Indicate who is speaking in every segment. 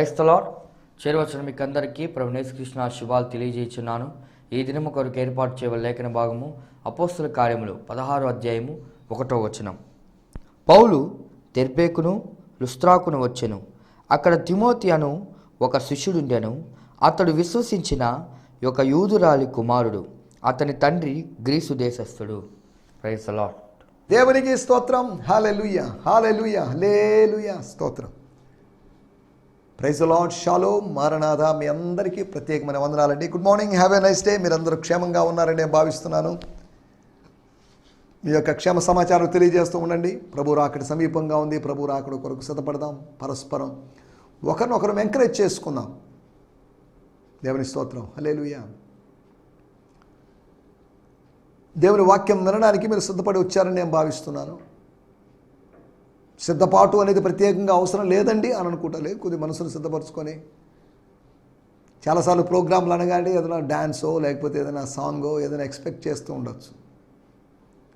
Speaker 1: క్రైస్తలాడ్ చేరవచ్చిన మీకు అందరికీ ప్రభునేశ్ కృష్ణ శుభాలు తెలియజేస్తున్నాను ఈ దినము కొరకు ఏర్పాటు చేయవల లేఖన భాగము అపోస్తుల కార్యములు పదహారు అధ్యాయము ఒకటో వచనం. పౌలు తెర్పేకును లుస్త్రాకును వచ్చెను. అక్కడ తిమోతి అను ఒక శిష్యుడుండెను. అతడు విశ్వసించిన ఒక యూదురాలి కుమారుడు. అతని తండ్రి గ్రీసు దేశస్థుడు. క్రైస్తలాడ్
Speaker 2: దేవునికి స్తోత్రం. హాలెలుయ హాలెలుయ లేలుయ స్తోత్రం. ప్రైజ్ లాడ్ షాలో మారనాథ. మీ అందరికీ ప్రత్యేకమైన వందనాలండి. Good morning have a nice day మీరందరూ క్షేమంగా ఉన్నారని నేను భావిస్తున్నాను. మీ యొక్క క్షేమ సమాచారం తెలియజేస్తూ ఉండండి. ప్రభు రాకడి సమీపంగా ఉంది. ప్రభు రాకడ కొరకు సిద్ధపడదాం. పరస్పరం ఒకరినొకరు ఎంకరేజ్ చేసుకుందాం. దేవుని స్తోత్రం. హలేలుయా దేవుని వాక్యం వినడానికి మీరు సిద్ధపడి వచ్చారని నేను భావిస్తున్నాను. సిద్ధపాటు అనేది ప్రత్యేకంగా అవసరం లేదండి అని అనుకుంటలే కొద్ది మనసును సిద్ధపరచుకొని చాలాసార్లు ప్రోగ్రాంలు అనగానే ఏదైనా డ్యాన్సో లేకపోతే ఏదైనా సాంగో ఏదైనా ఎక్స్పెక్ట్ చేస్తూ ఉండొచ్చు.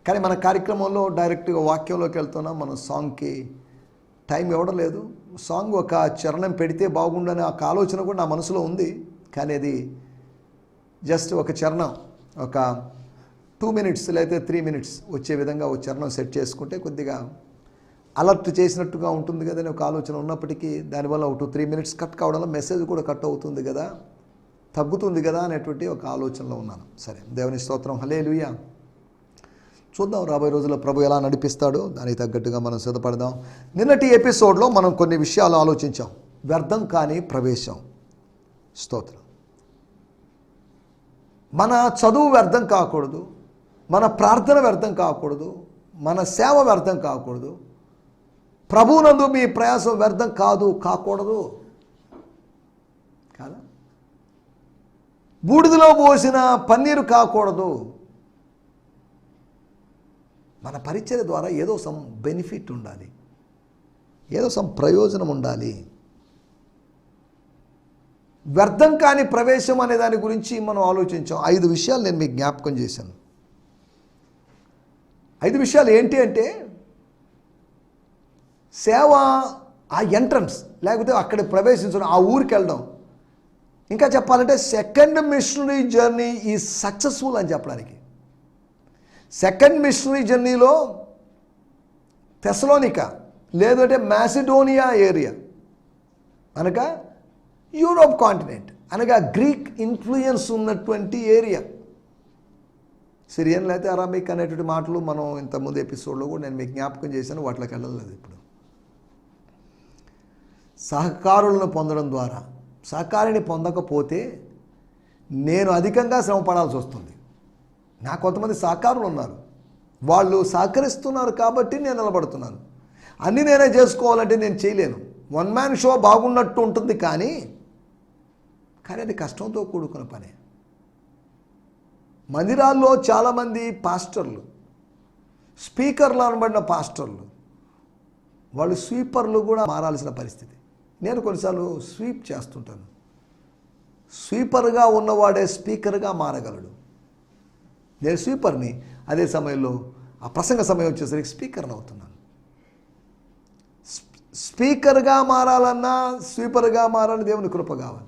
Speaker 2: కానీ మన కార్యక్రమంలో డైరెక్ట్గా వాక్యంలోకి వెళ్తున్నాం మనం సాంగ్కి టైం ఇవ్వడం లేదు. సాంగ్ ఒక చరణం పెడితే బాగుండని ఒక ఆలోచన కూడా నా మనసులో ఉంది. కానీ అది జస్ట్ ఒక చరణం ఒక టూ మినిట్స్ లేకపోతే త్రీ మినిట్స్ వచ్చే విధంగా ఒక చరణం సెట్ చేసుకుంటే కొద్దిగా అలర్ట్ చేసినట్టుగా ఉంటుంది కదా అని ఒక ఆలోచన ఉన్నప్పటికీ దానివల్ల ఒక టూ త్రీ మినిట్స్ కట్ కావడంలో మెసేజ్ కూడా కట్ అవుతుంది కదా. తగ్గుతుంది కదా అనేటువంటి ఒక ఆలోచనలో ఉన్నాను. సరే దేవుని స్తోత్రం. హలే చూద్దాం రాబోయే రోజుల్లో ప్రభు ఎలా నడిపిస్తాడో దానికి తగ్గట్టుగా మనం సిద్ధపడదాం. నిన్నటి ఎపిసోడ్లో మనం కొన్ని విషయాలు ఆలోచించాం. వ్యర్థం కాని ప్రవేశం. స్తోత్రం. మన చదువు వ్యర్థం కాకూడదు మన ప్రార్థన వ్యర్థం కాకూడదు మన సేవ వ్యర్థం కాకూడదు ప్రభువునందు మీ ప్రయాసం వ్యర్థం కాదు కాకూడదు. కాదా? బూడిదలో పోసిన పన్నీరు కాకూడదు. మన పరిచయ ద్వారా ఏదో సమ్ బెనిఫిట్ ఉండాలి. ఏదో సమ్ ప్రయోజనం ఉండాలి. వ్యర్థం కాని ప్రవేశం అనే దాని గురించి మనం ఆలోచించాం. ఐదు విషయాలు నేను మీకు జ్ఞాపకం చేశాను. ఐదు విషయాలు ఏంటి అంటే సేవ ఆ ఎంట్రన్స్ లేకపోతే అక్కడ ప్రవేశించడం ఆ ఊరికి వెళ్ళడం. ఇంకా చెప్పాలంటే సెకండ్ మిషనరీ జర్నీ ఈ సక్సెస్ఫుల్ అని చెప్పడానికి. సెకండ్ మిషనరీ జర్నీలో తెసలోనిక లేదంటే మ్యాసిడోనియా ఏరియా అనగా యూరోప్ కాంటినెంట్ అనగా గ్రీక్ ఇన్ఫ్లుయెన్స్ ఉన్నటువంటి ఏరియా సిరియన్ లేకపోతే అరామిక్ అనేటువంటి మాటలు మనం ఇంతకుముందు ఎపిసోడ్లో కూడా నేను మీకు జ్ఞాపకం చేశాను వాటిలోకి వెళ్ళలేదు ఇప్పుడు. సహకారులను పొందడం ద్వారా. సహకారిని పొందకపోతే నేను అధికంగా శ్రమ పడాల్సి వస్తుంది. నా కొంతమంది సహకారులు ఉన్నారు. వాళ్ళు సహకరిస్తున్నారు కాబట్టి నేను నిలబడుతున్నాను. అన్నీ నేనే చేసుకోవాలంటే నేను చేయలేను. వన్ మ్యాన్ షో బాగున్నట్టు ఉంటుంది కానీ కానీ అది కష్టంతో కూడుకున్న పనే. మందిరాల్లో చాలామంది పాస్టర్లు స్పీకర్లు అనబడిన పాస్టర్లు వాళ్ళు స్వీపర్లు కూడా మారాల్సిన పరిస్థితి. నేను కొన్నిసార్లు స్వీప్ చేస్తుంటాను. స్వీపర్గా ఉన్నవాడే స్పీకర్గా మారగలడు. నేను స్వీపర్ని అదే సమయంలో ఆ ప్రసంగ సమయం వచ్చేసరికి స్పీకర్ని అవుతున్నాను. స్పీకర్గా మారాలన్నా స్వీపర్గా మారాలని దేవుని కృప కావాలి.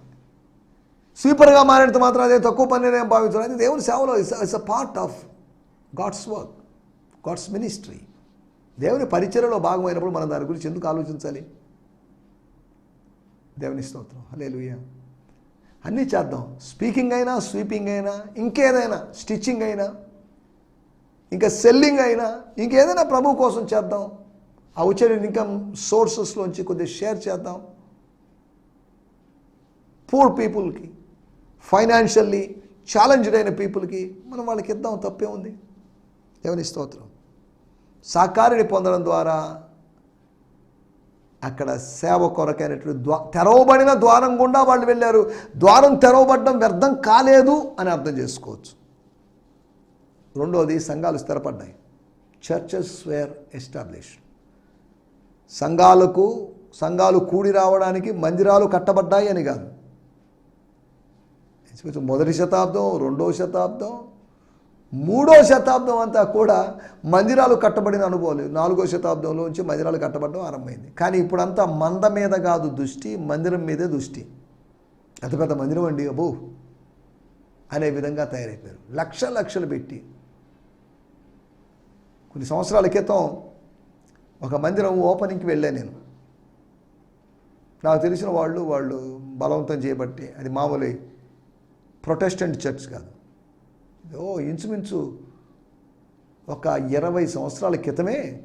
Speaker 2: స్వీపర్గా మారినంత మాత్రం అదే తక్కువ పని నేను భావించాను. అది దేవుని సేవలో it's a part of God's work God's ministry దేవుని పరిచయలో భాగమైనప్పుడు మనం దాని గురించి ఎందుకు ఆలోచించాలి? దేవుని స్తోత్రం. హలే అన్నీ చేద్దాం. స్పీకింగ్ అయినా స్వీపింగ్ అయినా ఇంకేదైనా స్టిచ్చింగ్ అయినా ఇంకా సెల్లింగ్ అయినా ఇంకేదైనా ప్రభు కోసం చేద్దాం. ఆ వచ్చే ఇన్కమ్ సోర్సెస్లోంచి కొద్దిగా షేర్ చేద్దాం. పూర్ పీపుల్కి ఫైనాన్షియల్లీ ఛాలెంజ్డ్ అయిన పీపుల్కి మనం వాళ్ళకి ఇద్దాం తప్పే ఉంది. దేవుని స్తోత్రం. సాకారిని పొందడం ద్వారా అక్కడ సేవ కొరకైనటువంటి ద్వా తెరవబడిన ద్వారం గుండా వాళ్ళు వెళ్ళారు. ద్వారం తెరవబడడం వ్యర్థం కాలేదు అని అర్థం చేసుకోవచ్చు. రెండోది సంఘాలు స్థిరపడ్డాయి. చర్చెస్ వేర్ ఎస్టాబ్లిష్ సంఘాలకు సంఘాలు కూడి రావడానికి మందిరాలు కట్టబడ్డాయి అని కాదు. మొదటి శతాబ్దం రెండవ శతాబ్దం మూడో శతాబ్దం అంతా కూడా మందిరాలు కట్టబడిన అనుభవాలు నాలుగో నాలుగో శతాబ్దంలోంచి మందిరాలు కట్టబడడం ఆరంభమైంది. కానీ ఇప్పుడంతా మంద మీద కాదు దృష్టి మందిరం మీదే దృష్టి. అంత పెద్ద మందిరం అండి అబ్బో. అనే విధంగా తయారైపోయారు. లక్ష లక్షలు పెట్టి. కొన్ని సంవత్సరాల క్రితం ఒక మందిరం ఓపెనింగ్కి వెళ్ళాను నేను. నాకు తెలిసిన వాళ్ళు వాళ్ళు బలవంతం చేయబట్టి అది మామూలు ప్రొటెస్టెంట్ చర్చ్ కాదు. ఓ ఇంచుమించు ఒక ఇరవై సంవత్సరాల క్రితమే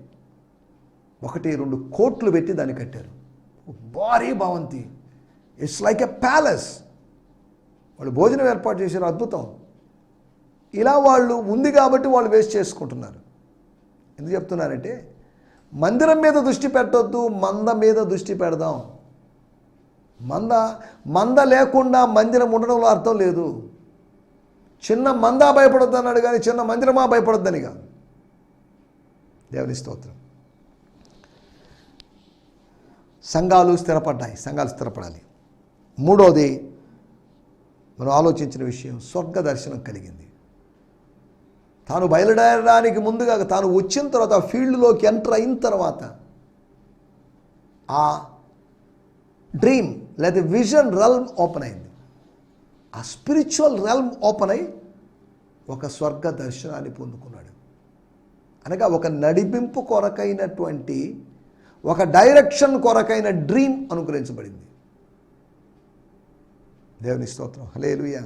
Speaker 2: ఒకటి రెండు కోట్లు పెట్టి దాన్ని కట్టారు. భారీ భవంతి. ఇట్స్ లైక్ ఎ ప్యాలెస్ వాళ్ళు భోజనం ఏర్పాటు చేశారు అద్భుతం. ఇలా వాళ్ళు ఉంది కాబట్టి వాళ్ళు వేస్ట్ చేసుకుంటున్నారు. ఎందుకు చెప్తున్నారంటే మందిరం మీద దృష్టి పెట్టొద్దు మంద మీద దృష్టి పెడదాం. మంద మంద లేకుండా మందిరం ఉండడంలో అర్థం లేదు. చిన్న మందా భయపడొద్దు అన్నాడు కానీ చిన్న మందిరమా భయపడొద్దని కాదు. దేవుని స్తోత్రం. సంఘాలు స్థిరపడ్డాయి సంఘాలు స్థిరపడాలి. మూడోది మనం ఆలోచించిన విషయం స్వర్గ దర్శనం కలిగింది. తాను బయలుదేరడానికి ముందుగా తాను వచ్చిన తర్వాత ఫీల్డ్లోకి ఎంటర్ అయిన తర్వాత ఆ డ్రీమ్ లేదా విజన్ రల్మ్ ఓపెన్ అయింది. ఆ స్పిరిచువల్ రెల్మ్ ఓపెన్ అయి ఒక స్వర్గ దర్శనాన్ని పొందుకున్నాడు. అనగా ఒక నడిపింపు కొరకైనటువంటి ఒక డైరెక్షన్ కొరకైన డ్రీమ్ అనుగ్రహించబడింది. దేవుని స్తోత్రం. హలేలుయ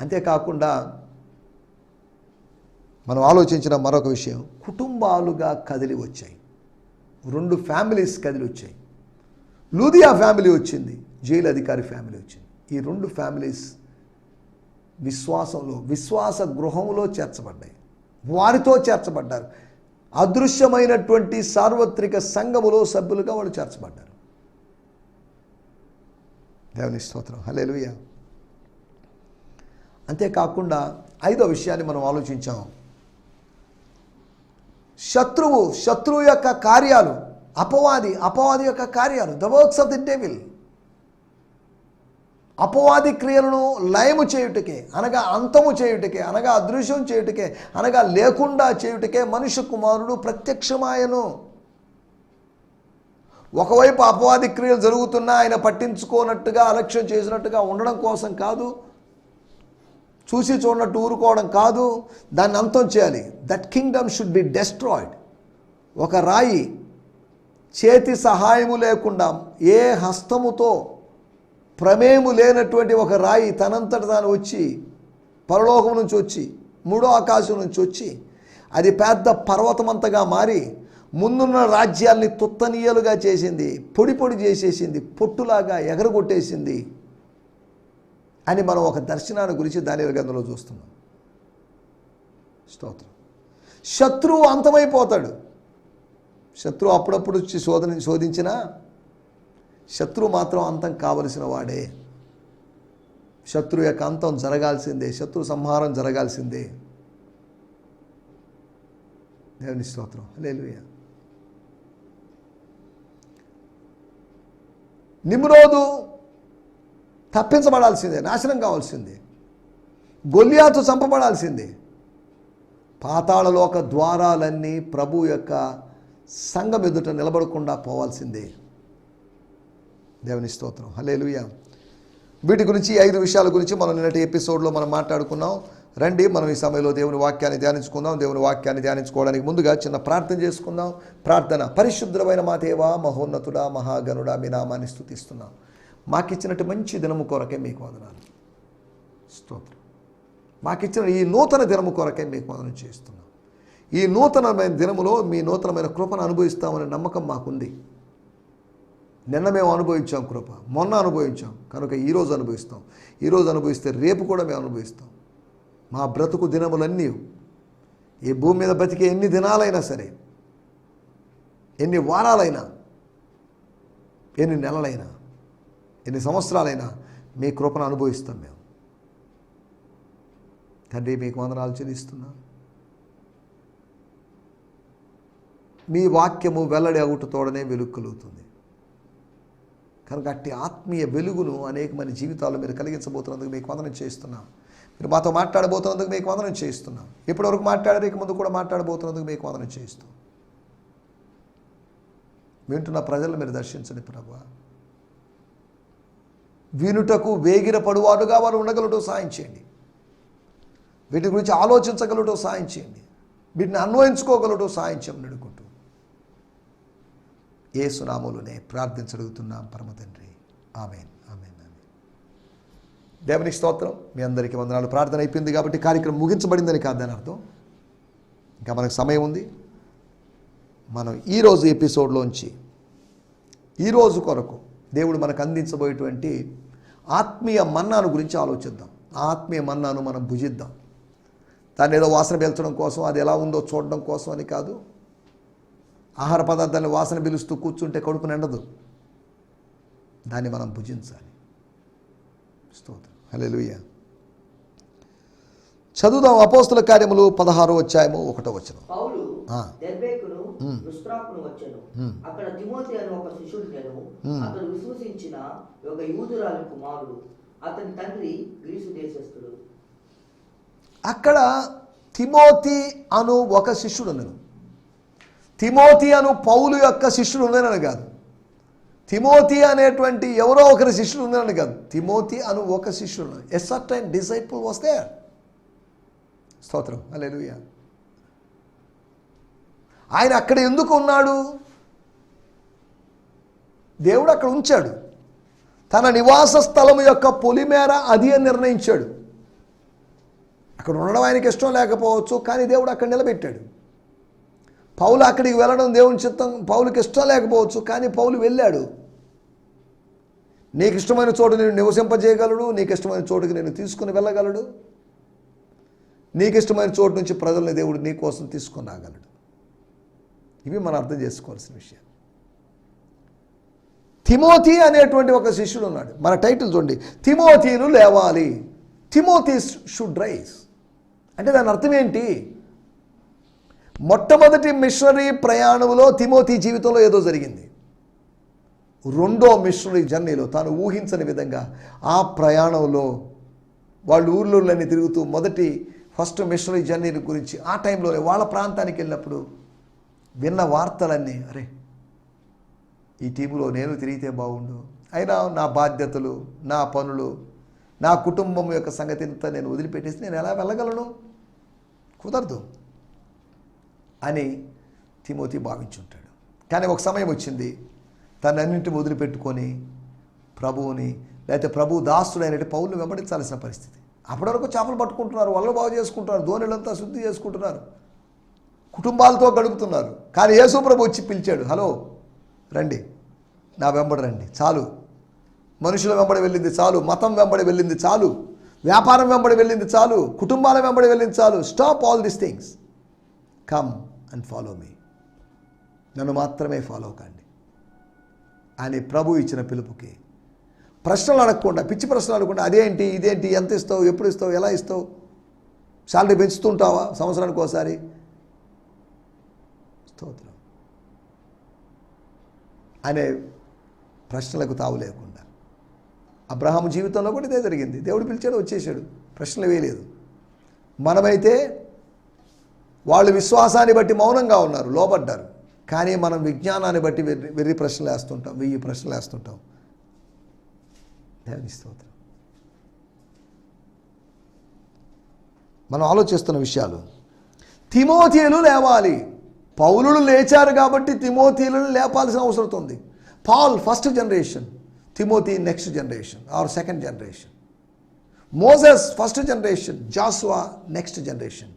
Speaker 2: అంతేకాకుండా మనం ఆలోచించిన మరొక విషయం కుటుంబాలుగా కదిలి వచ్చాయి. రెండు ఫ్యామిలీస్ కదిలి వచ్చాయి. లూదియా ఫ్యామిలీ వచ్చింది జైలు అధికారి ఫ్యామిలీ వచ్చింది. ఈ రెండు ఫ్యామిలీస్ విశ్వాసంలో విశ్వాస గృహంలో చేర్చబడ్డాయి. వారితో చేర్చబడ్డారు. అదృశ్యమైనటువంటి సార్వత్రిక సంఘములో సభ్యులుగా వాళ్ళు చేర్చబడ్డారు. దేవుని స్తోత్రం. హలేలుయ అంతేకాకుండా ఐదో విషయాన్ని మనం ఆలోచించాం. శత్రువు శత్రువు యొక్క కార్యాలు అపవాది అపవాది యొక్క కార్యాలు the works of the devil అపవాది క్రియలను లయము చేయుటకే అనగా అంతము చేయుటకే అనగా అదృశ్యం చేయుటకే అనగా లేకుండా చేయుటకే మనుష్య కుమారుడు ప్రత్యక్షమాయను. ఒకవైపు అపవాది క్రియలు జరుగుతున్నా ఆయన పట్టించుకోనట్టుగా అలక్ష్యం చేసినట్టుగా ఉండడం కోసం కాదు. చూసి చూడనట్టు ఊరుకోవడం కాదు. దాన్ని అంతం చేయాలి. That kingdom should be destroyed ఒక రాయి చేతి సహాయము లేకుండా ఏ హస్తముతో ప్రమేయము లేనటువంటి ఒక రాయి తనంతట తాను వచ్చి పరలోకం నుంచి వచ్చి మూడో ఆకాశం నుంచి వచ్చి అది పెద్ద పర్వతమంతగా మారి ముందున్న రాజ్యాల్ని తుత్తనీయలుగా చేసింది పొడి పొడి చేసేసింది పొట్టులాగా ఎగరగొట్టేసింది అని మనం ఒక దర్శనాన్ని గురించి దాని గ్రంథంలో చూస్తున్నాం. స్తోత్రం. శత్రువు అంతమైపోతాడు. శత్రువు అప్పుడప్పుడు వచ్చి శోధన శోధించినా శత్రువు మాత్రం అంతం కావలసిన వాడే. శత్రువు యొక్క అంతం జరగాల్సిందే. శత్రు సంహారం జరగాల్సిందే. దేవుని స్తోత్రం. లేలుయ నిమ్రోదు తప్పించబడాల్సిందే నాశనం కావాల్సిందే. గొల్లియాతు చంపబడాల్సిందే. పాతాళలోక ద్వారాలన్నీ ప్రభు యొక్క సంఘం ఎదుట నిలబడకుండా పోవాల్సిందే. దేవుని స్తోత్రం. హలేలుయ వీటి గురించి ఐదు విషయాల గురించి మనం నిన్నటి ఎపిసోడ్లో మనం మాట్లాడుకున్నాం. రండి మనం ఈ సమయంలో దేవుని వాక్యాన్ని ధ్యానించుకుందాం. దేవుని వాక్యాన్ని ధ్యానించుకోవడానికి ముందుగా చిన్న ప్రార్థన చేసుకుందాం. ప్రార్థన. పరిశుద్ధమైన మా దేవా మహోన్నతుడా మహాగనుడా మీ నామాన్ని స్థుతిస్తున్నాం మాకిచ్చినట్టు మంచి దినము కొరకే మీకు వదనాలు. స్తోత్రం. మాకిచ్చిన ఈ నూతన దినము కొరకే మీకు వదనం చేస్తున్నాం. ఈ నూతనమైన దినములో మీ నూతనమైన కృపను అనుభవిస్తామనే నమ్మకం మాకుంది. నిన్న మేము అనుభవించాం కృప. మొన్న అనుభవించాం. కనుక ఈరోజు అనుభవిస్తాం. ఈరోజు అనుభవిస్తే రేపు కూడా మేము అనుభవిస్తాం. మా బ్రతుకు దినములన్నీ ఈ భూమి మీద బతికే ఎన్ని దినాలైనా సరే ఎన్ని వారాలైనా ఎన్ని నెలలైనా ఎన్ని సంవత్సరాలైనా మీ కృపను అనుభవిస్తాం మేము. తండ్రి మీకు వందనాలు చెల్లిస్తున్నా. మీ వాక్యము వెల్లడి అవుటతోడనే వెలుగు కలుగుతుంది కనుక అట్టి ఆత్మీయ వెలుగును అనేక మంది జీవితాల్లో మీరు కలిగించబోతున్నందుకు మీకు వందనం చేస్తున్నాం. మీరు మాతో మాట్లాడబోతున్నందుకు మీకు వందనం చేస్తున్నాం. ఇప్పటివరకు మాట్లాడారు ఇక ముందు కూడా మాట్లాడబోతున్నందుకు మీకు వందనం చేయిస్తాం. వింటున్న ప్రజలను మీరు దర్శించండి ప్రభా. వినుటకు వేగిర పడువాడుగా వారు ఉండగలటో సాయం చేయండి. వీటి గురించి ఆలోచించగలటో సాయం చేయండి. వీటిని అన్వయించుకోగలటో సాయం చేయమని అడుగుకుంటూ ఏ సునాములునే ప్రార్థించగలుగుతున్నాం పరమ తండ్రి. Amen amen amen. దేవునికి స్తోత్రం. మీ అందరికీ వందనాలు. ప్రార్థన అయిపోయింది కాబట్టి కార్యక్రమం ముగించబడిందని కాదని అర్థం. ఇంకా మనకు సమయం ఉంది. మనం ఈరోజు ఎపిసోడ్లోంచి ఈరోజు కొరకు దేవుడు మనకు అందించబోయేటువంటి ఆత్మీయ మన్నాను గురించి ఆలోచిద్దాం. ఆత్మీయ మన్నాను మనం భుజిద్దాం. దాన్ని ఏదో వాసన పెంచడం కోసం అది ఎలా ఉందో చూడడం కోసం అని కాదు. ఆహార పదార్థాన్ని వాసన పిలుస్తూ కూర్చుంటే కడుపు నిండదు. దాన్ని మనం భుజించాలి. స్తోత్రం. హల్లెలూయ. చదువుదాం అపోస్తుల కార్యములు పదహారో అధ్యాయము ఒకటో
Speaker 3: వచ్చెను. అక్కడ తిమోతి అని ఒక శిష్యుడు నేను అతడు విశ్వసించిన ఒక యూదురాలి కుమారుడు. అతని తండ్రి గ్రీసు దేశస్థుడు.
Speaker 2: అక్కడ తిమోతి అను ఒక శిష్యుడు ఉన్నాడు. తిమోతి అను పౌలు యొక్క శిష్యుడు ఉన్నానని కాదు. తిమోతి అనేటువంటి ఎవరో ఒకరి శిష్యుడు ఉన్నానని కాదు. తిమోతి అను ఒక శిష్యుడు ఎ టైం డిసైపుల్ వస్తే స్తోత్రం. అలెలుయ ఆయన అక్కడ ఎందుకు ఉన్నాడు? దేవుడు అక్కడ ఉంచాడు. తన నివాస స్థలం యొక్క పొలిమేర అది అని నిర్ణయించాడు. అక్కడ ఉండడం ఆయనకి ఇష్టం లేకపోవచ్చు కానీ దేవుడు అక్కడ నిలబెట్టాడు. పౌలు అక్కడికి వెళ్ళడం దేవుని చిత్తం పౌలుకి ఇష్టం లేకపోవచ్చు కానీ పౌలు వెళ్ళాడు. నీకు ఇష్టమైన చోటు నేను నివసింపజేయగలడు నీకు ఇష్టమైన చోటుకి నేను తీసుకుని వెళ్ళగలడు. నీకు ఇష్టమైన చోటు నుంచి ప్రజల్ని దేవుడు నీ కోసం తీసుకొని రాగలడు ఇవి మనం అర్థం చేసుకోవాల్సిన విషయం తిమోతి అనేటువంటి ఒక శిష్యుడు ఉన్నాడు. మన టైటిల్ చూడండి. తిమోతిను లేవాలి. తిమోతి షుడ్ రైస్ అంటే దాని అర్థం ఏంటి? మొట్టమొదటి మిషనరీ ప్రయాణంలో తిమోతి జీవితంలో ఏదో జరిగింది. రెండో మిషనరీ జర్నీలో తాను ఊహించని విధంగా ఆ ప్రయాణంలో వాళ్ళు ఊర్లోనే తిరుగుతూ మొదటి ఫస్ట్ మిషనరీ జర్నీ గురించి ఆ టైంలోనే వాళ్ళ ప్రాంతానికి వెళ్ళినప్పుడు విన్న వార్తలన్నీ అరే ఈ టీంలో నేను తిరిగితే బాగుండు. అయినా నా బాధ్యతలు నా పనులు నా కుటుంబం యొక్క సంగతి ఇంత నేను వదిలిపెట్టేసి నేను ఎలా వెళ్ళగలను? కుదరదు. అని తిమోతి భావించుంటాడు. కానీ ఒక సమయం వచ్చింది. తనన్నింటి వదిలిపెట్టుకొని ప్రభువుని లేకపోతే ప్రభు దాసుడైనట్టు పౌరులు వెంబడించాల్సిన పరిస్థితి. అప్పటి వరకు చేపలు పట్టుకుంటున్నారు వల్ల బాగు చేసుకుంటున్నారు ధోనిలంతా శుద్ధి చేసుకుంటున్నారు. కుటుంబాలతో గడుపుతున్నారు. కానీ యేసు ప్రభు వచ్చి పిలిచాడు హలో రండి. నా వెంబడి రండి. చాలు. మనుషుల వెంబడి వెళ్ళింది చాలు. మతం వెంబడి వెళ్ళింది చాలు. వ్యాపారం వెంబడి వెళ్ళింది చాలు. కుటుంబాల వెంబడి వెళ్ళింది చాలు. Stop all this things come and follow మీ నన్ను మాత్రమే ఫాలో కండి. అని ప్రభు ఇచ్చిన పిలుపుకి ప్రశ్నలు అడగకుండా పిచ్చి ప్రశ్నలు అడగకుండా అదేంటి ఇదేంటి ఎంత ఇస్తావు ఎప్పుడు ఇస్తావు ఎలా ఇస్తావు శాలరీ పెంచుతుంటావా సంవత్సరానికి ఒకసారి? స్తోత్రం. అనే ప్రశ్నలకు తావు లేకుండా. అబ్రహాము జీవితంలో కూడా ఇదే జరిగింది. దేవుడు పిలిచాడు వచ్చేసాడు ప్రశ్నలు వేయలేదు. మనమైతే వాళ్ళు విశ్వాసాన్ని బట్టి మౌనంగా ఉన్నారు లోపడ్డారు కానీ మనం విజ్ఞానాన్ని బట్టి వెర్రి వెర్రి ప్రశ్నలు వేస్తుంటాం వెయ్యి ప్రశ్నలు వేస్తుంటాం. దేవుని స్తోత్రం. మనం ఆలోచిస్తున్న విషయాలు. తిమోతీలు లేవాలి. పౌలులు లేచారు కాబట్టి తిమోతీలను లేపాల్సిన అవసరం ఉంది. Paul first generation. Timothy next generation. Or second generation. Moses first generation. Joshua next generation.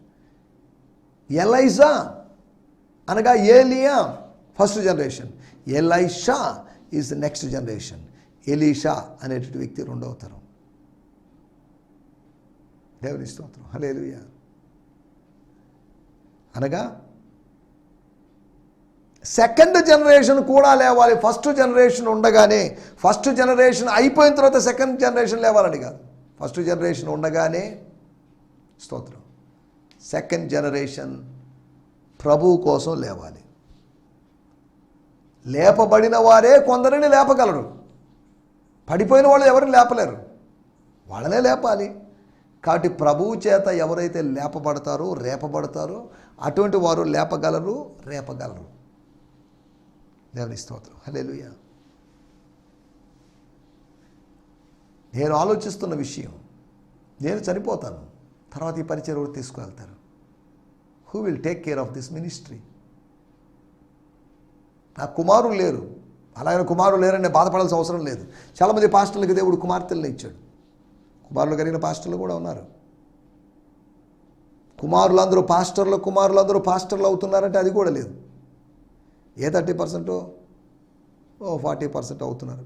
Speaker 2: Elijah అనగా ఏలియా first generation Elisha is the next generation Elisha అనేటువంటి వ్యక్తి రెండవ తరం. దేవుని స్తోత్రం. హల్లెలూయా. అనగా సెకండ్ జనరేషన్ కూడా లేవాలి. ఫస్ట్ జనరేషన్ ఉండగానే ఫస్ట్ జనరేషన్ అయిపోయిన తర్వాత సెకండ్ జనరేషన్ లేవాలని కాదు. ఫస్ట్ జనరేషన్ ఉండగానే స్తోత్రం. సెకండ్ జనరేషన్ ప్రభువు కోసం లేవాలి. లేపబడిన వారే కొందరిని లేపగలరు. పడిపోయిన వాళ్ళు ఎవరిని లేపలేరు. వాళ్ళనే లేపాలి. కాబట్టి ప్రభువు చేత ఎవరైతే లేపబడతారో రేపబడతారో అటువంటి వారు లేపగలరు రేపగలరు. దేవుని స్తోత్రం. హల్లెలూయ. నేను ఆలోచిస్తున్న విషయం నేను చనిపోతాను. తర్వాత ఈ పరిచయం ఎవరు తీసుకువెళ్తారు? Who will take care of this ministry నా కుమారులు లేరు. అలాగే కుమారులు లేరని బాధపడాల్సిన అవసరం లేదు. చాలామంది పాస్టర్లకు దేవుడు కుమార్తెలను ఇచ్చాడు. కుమారులు కలిగిన పాస్టర్లు కూడా ఉన్నారు. కుమారులందరూ పాస్టర్లు కుమారులందరూ పాస్టర్లు అవుతున్నారంటే అది కూడా లేదు. ఏ థర్టీ పర్సెంట్? ఓ ఫార్టీ పర్సెంట్ అవుతున్నారు.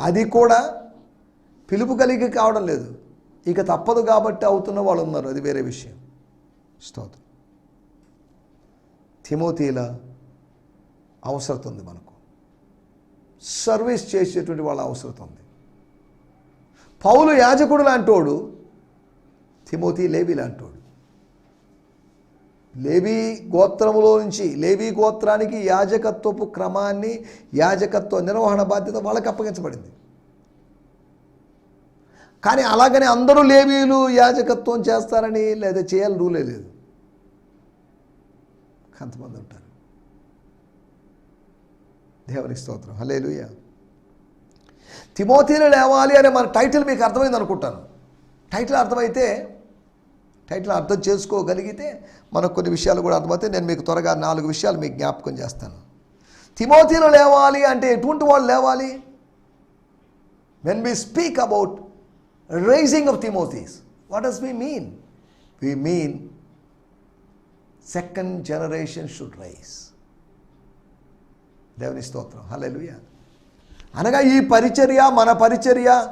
Speaker 2: అది కూడా పిలుపు కలిగి కావడం లేదు. ఇక తప్పదు కాబట్టి అవుతున్న వాళ్ళు ఉన్నారు. అది వేరే విషయం. స్తోత్రం. తిమోతీల అవసరం ఉంది మనకు. సర్వీస్ చేసేటువంటి వాళ్ళ అవసరం ఉంది. పౌలు యాజకుడు లాంటోడు తిమోతి లేవి లాంటోడు. లేవి గోత్రములో నుంచి లేవి గోత్రానికి యాజకత్వపు క్రమాన్ని యాజకత్వ నిర్వహణ బాధ్యత వాళ్ళకి అప్పగించబడింది. కానీ అలాగనే అందరూ లేవీలు యాజకత్వం చేస్తారని లేదా చేయాలని రూలే లేదు. కొంతమంది ఉంటారు. దేవునికి స్తోత్రం. హలేలుయ తిమోతిని లేవాలి అనే మన టైటిల్ మీకు అర్థమైంది అనుకుంటాను. టైటిల్ అర్థమైతే టైటిల్ అర్థం చేసుకోగలిగితే మనకు కొన్ని విషయాలు కూడా అర్థమైతే నేను మీకు త్వరగా నాలుగు విషయాలు మీకు జ్ఞాపకం చేస్తాను. తిమోతీలు లేవాలి అంటే ఎటువంటి వాళ్ళు లేవాలి? When we speak about rising of Timothies what does we mean we mean second generation should rise దేవుని స్తోత్రం. హలెలుయ అనగా ఈ పరిచర్య మన పరిచర్య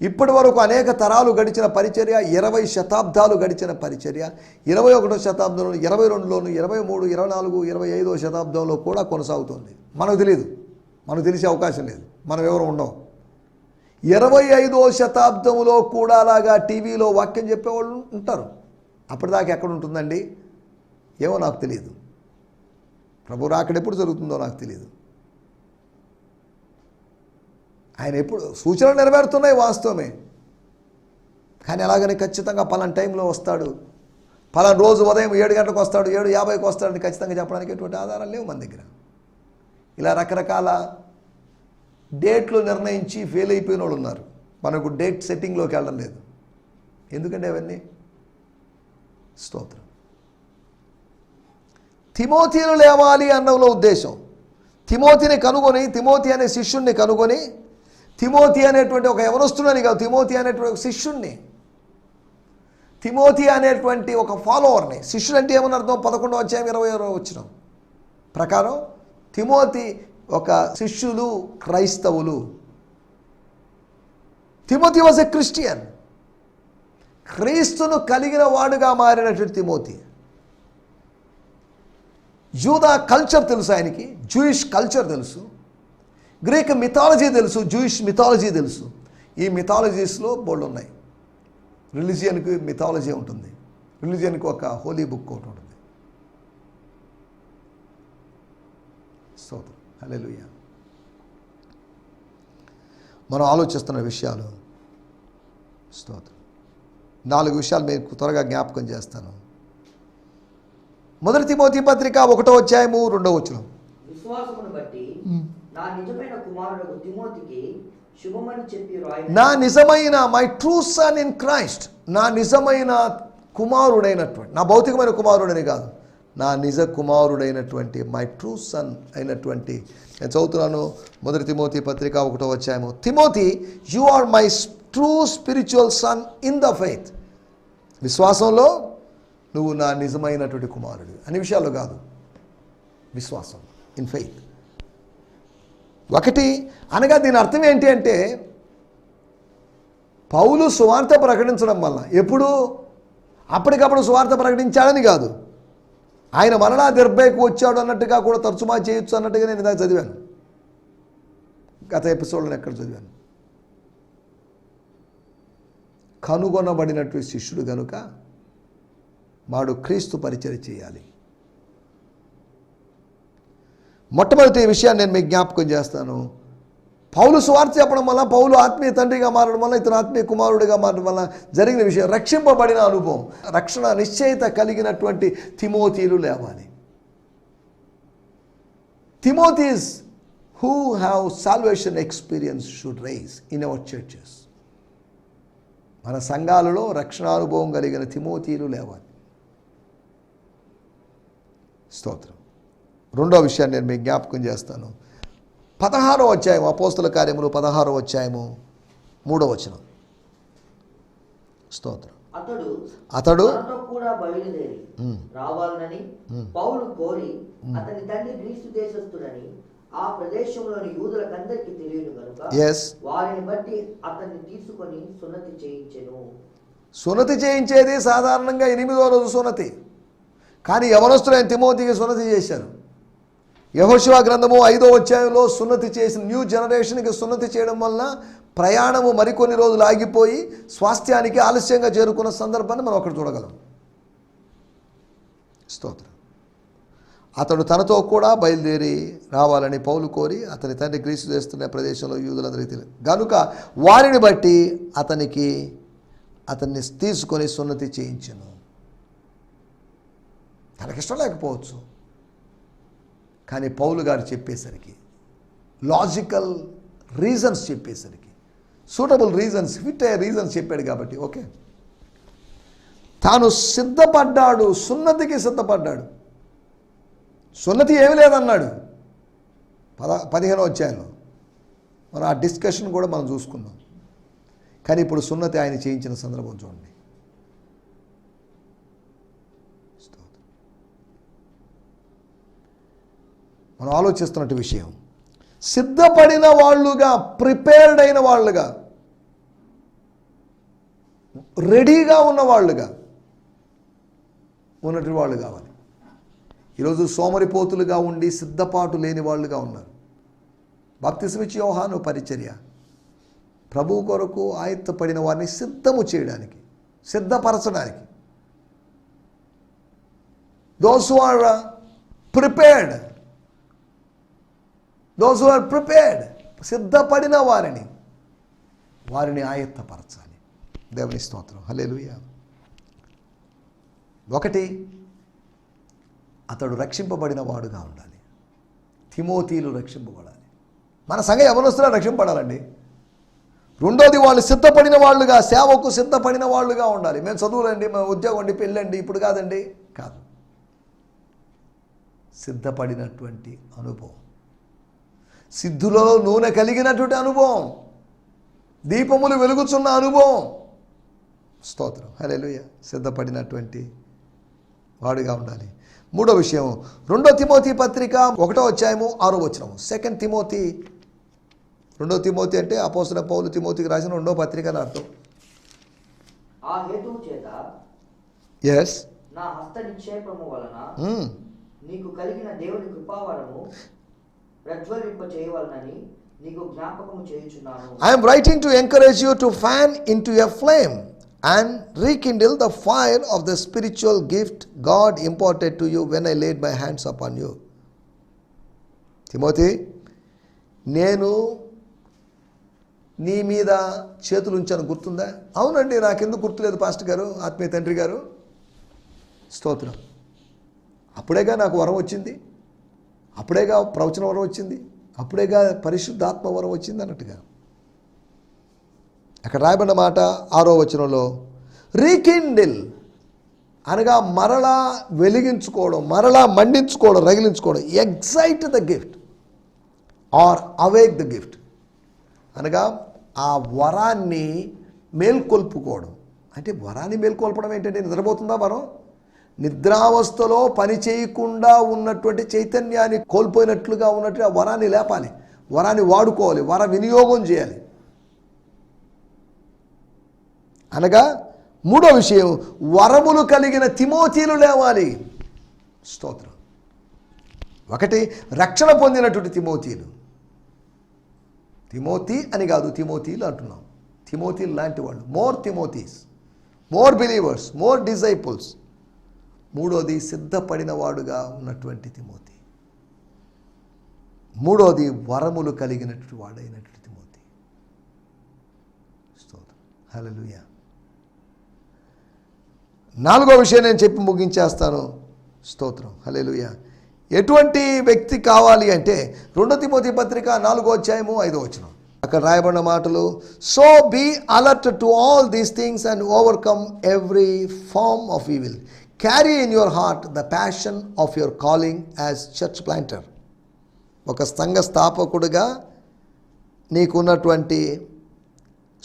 Speaker 2: ఇప్పటి వరకు అనేక తరాలు గడిచిన పరిచర్య ఇరవై శతాబ్దాలు గడిచిన పరిచర్య ఇరవై ఒకటో శతాబ్దంలో ఇరవై రెండులోను ఇరవై మూడు ఇరవై నాలుగు ఇరవై ఐదో శతాబ్దంలో కూడా కొనసాగుతుంది. మనకు తెలియదు మనకు తెలిసే అవకాశం లేదు. మనం ఎవరు ఉండవు. ఇరవై ఐదో శతాబ్దంలో కూడా అలాగా టీవీలో వాక్యం చెప్పేవాళ్ళు ఉంటారు. అప్పటిదాకా ఎక్కడ ఉంటుందండి? ఏమో నాకు తెలియదు ప్రభు రాకడ ఎప్పుడు జరుగుతుందో నాకు తెలియదు ఆయన ఎప్పుడు సూచనలు నెరవేరుతున్నాయి వాస్తవమే. కానీ అలాగని ఖచ్చితంగా పలానా టైంలో వస్తాడు. పలానా రోజు ఉదయం ఏడు గంటలకు వస్తాడు ఏడు యాభైకి వస్తాడని ఖచ్చితంగా చెప్పడానికి ఎటువంటి ఆధారాలు లేవు మన దగ్గర. ఇలా రకరకాల డేట్లు నిర్ణయించి ఫెయిల్ అయిపోయిన వాళ్ళు ఉన్నారు. మనకు డేట్ సెట్టింగ్లోకి వెళ్ళడం లేదు. ఎందుకంటే అవన్నీ? స్తోత్రం. తిమోతిని లేవాలి అన్నంలో ఉద్దేశం. తిమోతిని కనుగొని తిమోతి అనే శిష్యుణ్ణి కనుగొని తిమోతి అనేటువంటి ఒక ఎవరొస్తున్నాను కాదు తిమోతి అనేటువంటి ఒక శిష్యుణ్ణి. తిమోతి అనేటువంటి ఒక ఫాలోవర్ని. శిష్యుడు అంటే ఏమని అర్థం? పదకొండవ అధ్యాయం ఇరవై ఇరవై వచ్చిన ప్రకారం తిమోతి ఒక శిష్యులు క్రైస్తవులు. Timothy was a Christian. క్రీస్తును కలిగిన వాడుగా మారినటువంటి తిమోతి. జూదా కల్చర్ తెలుసు ఆయనకి జూయిష్ కల్చర్ తెలుసు. గ్రీక్ మిథాలజీ తెలుసు జూయిష్ మిథాలజీ తెలుసు. ఈ మిథాలజీస్లో బోల్డ్ ఉన్నాయి. రిలీజియన్కి మిథాలజీ ఉంటుంది. రిలీజియన్కి ఒక హోలీ బుక్ ఒకటి ఉంటుంది. హల్లెలూయా. మనం ఆలోచిస్తున్న విషయాలు స్తోత్రం. నాలుగు విషయాలు మీకు త్వరగా జ్ఞాపకం చేస్తాను. మొదటి తిమోతి పత్రిక ఒకటో అధ్యాయము రెండో వచనం.
Speaker 3: విశ్వాసమును బట్టి నా నిజమైన కుమారుడు తిమోతికి శుభమని చెప్పి రాయి
Speaker 2: నా నిజమైన my true son in Christ నా నిజమైన కుమారుడైనటువంటి నా భౌతికమైన కుమారుడని కాదు. నా నిజ కుమారుడైనటువంటి మై ట్రూ సన్ అయినటువంటి. నేను చదువుతున్నాను మొదటి తిమోతి పత్రిక ఒకటో వచ్చాము Timothy you are my true spiritual son in the faith విశ్వాసంలో నువ్వు నా నిజమైనటువంటి కుమారుడు అనే విషయాలు కాదు. విశ్వాసం ఇన్ ఫెయిత్ ఒకటి అనగా దీని అర్థం ఏంటి అంటే పౌలు సువార్త ప్రకటించడం వల్ల. ఎప్పుడు? అప్పటికప్పుడు సువార్త ప్రకటించాడని కాదు. ఆయన మరలా దెర్బైకి వచ్చాడు అన్నట్టుగా కూడా తర్జుమా చేయొచ్చు అన్నట్టుగా నేను ఇందాక చదివాను. గత ఎపిసోడ్లో ఎక్కడ చదివాను? కనుగొనబడినటువంటి శిష్యుడు గనుక వాడు క్రీస్తు పరిచయం చేయాలి. మొట్టమొదటి విషయాన్ని నేను మీకు జ్ఞాపకం చేస్తాను. పౌలు స్వార్థ చెప్పడం వల్ల పౌలు ఆత్మీయ తండ్రిగా మారడం వల్ల ఇతను ఆత్మీయ కుమారుడిగా మారడం వల్ల జరిగిన విషయం రక్షింపబడిన అనుభవం రక్షణ నిశ్చయిత కలిగినటువంటి తిమోతీలు లేవాలి. Timothies who have salvation experience should rise in our churches మన సంఘాలలో రక్షణానుభవం కలిగిన తిమోతీలు లేవాలి. స్తోత్రం. రెండో విషయాన్ని నేను మీకు జ్ఞాపకం చేస్తాను. పదహారో అధ్యాయం అపోస్తుల కార్యములు పదహారో అధ్యాయము మూడో వచనం. స్తోత్రం.
Speaker 3: అతడు కూడా బయలుదేరి రావాలని పౌలు కోరి అతని తండ్రి గ్రీసు దేశస్థుడని ఆ ప్రదేశంలోని యూదులకందరికీ తెలియదు కనుక వారిని బట్టి అతన్ని తీసుకొని సున్నతి చేయించెను.
Speaker 2: సున్నతి చేయించేది సాధారణంగా ఎనిమిదో రోజు సున్నతి. కానీ యవనస్తులైన తిమోతికి సున్నతి చేశారు. యహోశివ గ్రంథము ఐదో అధ్యాయంలో సున్నతి చేసిన న్యూ జనరేషన్కి సున్నతి చేయడం వలన ప్రయాణము మరికొన్ని రోజులు ఆగిపోయి స్వాస్థ్యానికి ఆలస్యంగా చేరుకున్న సందర్భాన్ని మనం అక్కడ చూడగలం. స్తోత్రం. అతడు తనతో కూడా బయలుదేరి రావాలని పౌలు కోరి అతని తండ్రి గ్రీసు చేస్తున్న ప్రదేశంలో యూదులందరికీ తెలియదు. గనుక వారిని బట్టి అతనికి అతన్ని తీసుకొని సున్నతి చేయించను. తనకిష్టం లేకపోవచ్చు. కానీ పౌలు గారు చెప్పేసరికి లాజికల్ రీజన్స్ చెప్పేసరికి సూటబుల్ రీజన్స్ ఫిట్ అయ్యే రీజన్స్ చెప్పాడు కాబట్టి ఓకే. తాను సిద్ధపడ్డాడు సున్నతికి సిద్ధపడ్డాడు. సున్నతి ఏమి లేదన్నాడు. పద పదిహేను వచ్చాను మనం ఆ డిస్కషన్ కూడా మనం చూసుకున్నాం కానీ ఇప్పుడు సున్నతి ఆయన చేయించిన సందర్భం చూడండి స్తోత్రం. మనం ఆలోచిస్తున్నట్టు విషయం. సిద్ధపడిన వాళ్ళుగా ప్రిపేర్డ్ అయిన వాళ్ళుగా రెడీగా ఉన్న వాళ్ళుగా ఉన్నటువంటి వాళ్ళు కావాలి. ఈరోజు సోమరిపోతులుగా ఉండి సిద్ధపాటు లేని వాళ్ళుగా ఉన్నారు. బాప్తిసమిచ్చి యోహాను పరిచర్య. ప్రభు కొరకు ఆయత్తపడిన వారిని సిద్ధము చేయడానికి సిద్ధపరచడానికి. Those are prepared those are prepared సిద్ధపడిన వారిని వారిని ఆయత్తపరచాలి. దేవుని స్తోత్రం. హల్లెలూయా. ఒకటి అతడు రక్షింపబడిన వాడుగా ఉండాలి. తిమోతీలు రక్షింపబడాలి. మన సంఘ యవనస్తులు రక్షింపబడాలండి. రెండోది వాళ్ళు సిద్ధపడిన వాళ్ళుగా సేవకు సిద్ధపడిన వాళ్ళుగా ఉండాలి. మేము చదువులండి మేము ఉద్యోగం అండి పెళ్ళండి ఇప్పుడు కాదండి. కాదు. సిద్ధపడినటువంటి అనుభవం. సిద్ధులో నూనె కలిగినటువంటి అనుభవం. దీపములు వెలుగుచున్న అనుభవం. స్తోత్రం. హల్లెలూయా. సిద్ధపడినటువంటి వాడుగా ఉండాలి. మూడో విషయం. రెండో తిమోతి పత్రిక ఒకటో అధ్యాయము ఆరో వచనము. Second Timothy. రెండో తిమోతి అంటే అపోసల పౌలు తిమోతికి రాసిన రెండో పత్రిక అని అర్థం. ఎస్
Speaker 3: నా హస్త నిక్షేపము వలన నీకు కలిగిన దేవుని కృపావరము ప్రజ్వలింప చేయవలనని నీకు జ్ఞాపకము
Speaker 2: I'm writing to encourage you to fan in to a flame and rekindle the fire of the spiritual gift God imparted to you when I laid my hands up upon you Timothy నేను నీ మీద చేతులు ఉంచాను. గుర్తుందా? అవునండి నాకెందుకు గుర్తులేదు pastor గారు ఆత్మీయ తండ్రి గారు? స్తోత్రం. అప్పుడేగా నాకు వరం వచ్చింది? అప్పుడేగా ప్రవచన వరం వచ్చింది? అప్పుడేగా పరిశుద్ధాత్మ వరం వచ్చింది అన్నట్టుగా. అక్కడ రాయబడిన మాట ఆరో వచనంలో రీకిండిల్. అనగా మరలా వెలిగించుకోవడం మరలా మండించుకోవడం రగిలించుకోవడం. Excite the gift or awake the gift అనగా ఆ వరాన్ని మేల్కొల్పుకోవడం. అంటే వరాన్ని మేల్కొల్పడం ఏంటంటే నిద్రపోతుందా వరం? నిద్రావస్థలో పని చేయకుండా ఉన్నటువంటి చైతన్యాన్ని కోల్పోయినట్లుగా ఉన్నట్టు ఆ వరాన్ని లేపాలి. వరాన్ని వాడుకోవాలి. వర వినియోగం చేయాలి. అనగా మూడో విషయం వరములు కలిగిన తిమోతీలు లేవాలి. స్తోత్రం. ఒకటి రక్షణ పొందినటువంటి తిమోతీలు తిమోతి అని కాదు తిమోతీలు అంటున్నాం. తిమోతీలు లాంటి వాళ్ళు. More Timothies more believers more disciples మూడోది సిద్ధపడినవాడుగా ఉన్నటువంటి తిమోతి. మూడోది వరములు కలిగినటువంటి వాడైనటువంటి తిమోతి. హలో హలలుయ నాలుగో విషయం నేను చెప్పి ముగించేస్తాను. స్తోత్రం. హలేలుయ ఎటువంటి వ్యక్తి కావాలి అంటే రెండో తిమోతి పత్రిక నాలుగో అధ్యాయము ఐదో వచ్చిన అక్కడ రాయబడిన మాటలు so be alert to all these things and overcome every form of evil carry in your heart the passion of your calling as church planter ఒక సంఘ స్థాపకుడిగా నీకున్నటువంటి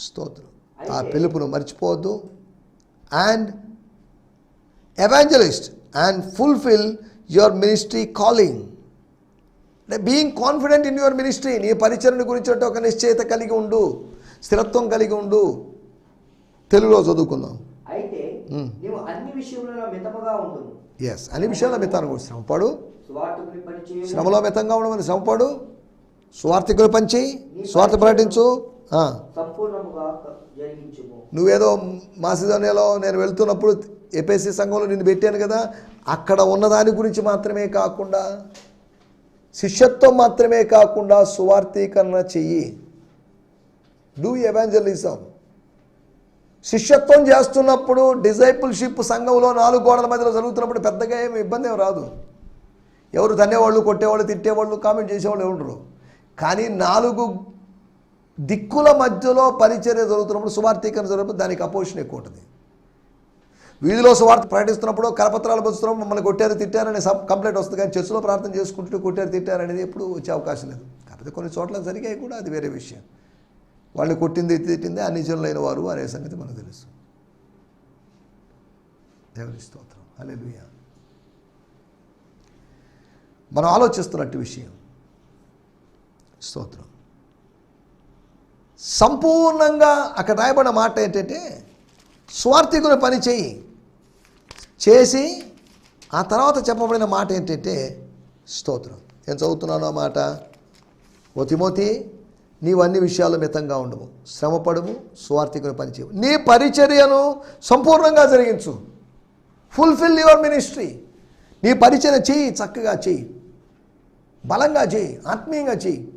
Speaker 2: స్తోత్రం. ఆ పిలుపును మర్చిపోవద్దు. And evangelist and fulfil your ministry calling అంటే being confident in your ministry నీ పరిచరణ గురించి అంటే ఒక నిశ్చయత కలిగి ఉండు. స్థిరత్వం కలిగి ఉండు. తెలుగులో చదువుకుందాం.
Speaker 3: నీవు అన్ని విషయములలో మితముగా ఉండును
Speaker 2: ఎస్ అన్ని విషయాల్లో మితాను కూడా శ్రమపడు. శ్రమలో మితంగా ఉండమని శ్రమపడు. స్వార్థికులు పంచి స్వార్థ ప్రకటించు. నువ్వేదో మాసిదోనియాలో నేను వెళ్తున్నప్పుడు ఏపీసీ సంఘంలో నిన్ను పెట్టాను కదా అక్కడ ఉన్నదాని గురించి మాత్రమే కాకుండా శిష్యత్వం మాత్రమే కాకుండా సువార్థీకరణ చెయ్యి. డూ ఎవాంజలిజం శిష్యత్వం చేస్తున్నప్పుడు డిజైపుల్షిప్ సంఘంలో నాలుగు గోడల మధ్యలో జరుగుతున్నప్పుడు పెద్దగా ఏమి ఇబ్బంది ఏమి రాదు. ఎవరు తన్నేవాళ్ళు కొట్టేవాళ్ళు తిట్టేవాళ్ళు కామెంట్ చేసేవాళ్ళు ఉండరు. కానీ నాలుగు దిక్కుల మధ్యలో పరిచర్య జరుగుతున్నప్పుడు సువార్థీకరణ జరిగినప్పుడు దానికి అపోజిషన్ ఎక్కువ ఉంటుంది. వీధిలో సువార్త ప్రకటిస్తున్నప్పుడు కరపత్రాలు పంచుతున్నప్పుడు మమ్మల్ని కొట్టారు తిట్టారనే సబ్ కంప్లైంట్ వస్తుంది కానీ చర్చిలో ప్రార్థన చేసుకుంటూ కొట్టారు తిట్టారు అనేది ఎప్పుడు వచ్చే అవకాశం లేదు. కాకపోతే కొన్ని చోట్ల జరిగాయి కూడా అది వేరే విషయం. వాళ్ళు కొట్టింది తిట్టింది అన్ని జనులైన వారు అనే సంగతి మనకు తెలుసు. దేవుని స్తోత్రం. అలే మనం ఆలోచిస్తున్నట్టు విషయం. స్తోత్రం. సంపూర్ణంగా అక్కడ రాయబడిన మాట ఏంటంటే స్వార్థికులు పని చేయి. చేసి ఆ తర్వాత చెప్పబడిన మాట ఏంటంటే స్తోత్రం. నేను చదువుతున్నాను ఆ మాట? ఓ తిమోతి నీవు అన్ని విషయాలు మితంగా ఉండవు. శ్రమపడము స్వార్థికుని పనిచేయవు నీ పరిచర్యను సంపూర్ణంగా జరిగించు. ఫుల్ఫిల్ యువర్ మినిస్ట్రీ నీ పరిచర్య చెయ్యి చక్కగా చెయ్యి బలంగా చెయ్యి ఆత్మీయంగా చెయ్యి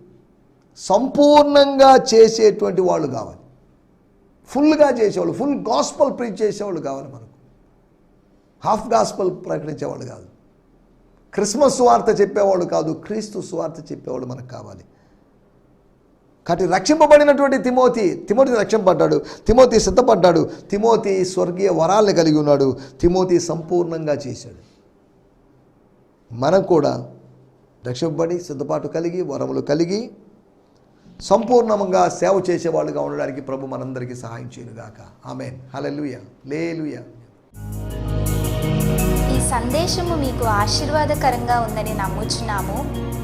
Speaker 2: సంపూర్ణంగా చేసేటువంటి వాళ్ళు కావాలి. ఫుల్గా చేసేవాళ్ళు ఫుల్ గాస్పల్ ప్రీచ్ చేసేవాళ్ళు కావాలి మనకు. హాఫ్ గాస్పల్ ప్రకటించేవాళ్ళు కాదు. క్రిస్మస్ సువార్త చెప్పేవాళ్ళు కాదు క్రీస్తు సువార్త చెప్పేవాళ్ళు మనకు కావాలి. కాబట్టి రక్షింపబడినటువంటి తిమోతి తిమోతి రక్షింపడ్డాడు తిమోతి సిద్ధపడ్డాడు తిమోతి స్వర్గీయ వరాల్ని కలిగి ఉన్నాడు తిమోతి సంపూర్ణంగా చేశాడు. మనం కూడా రక్షింపబడి సిద్ధపాటు కలిగి వరములు కలిగి సంపూర్ణంగా సేవ చేసేవాళ్ళుగా ఉండడానికి ప్రభు మనందరికీ సహాయం చేయనుగాక. ఆమెన్. హలెలుయ లేలుయ.
Speaker 4: ఈ సందేశము మీకు ఆశీర్వాదకరంగా ఉందని నమ్ముచున్నాము.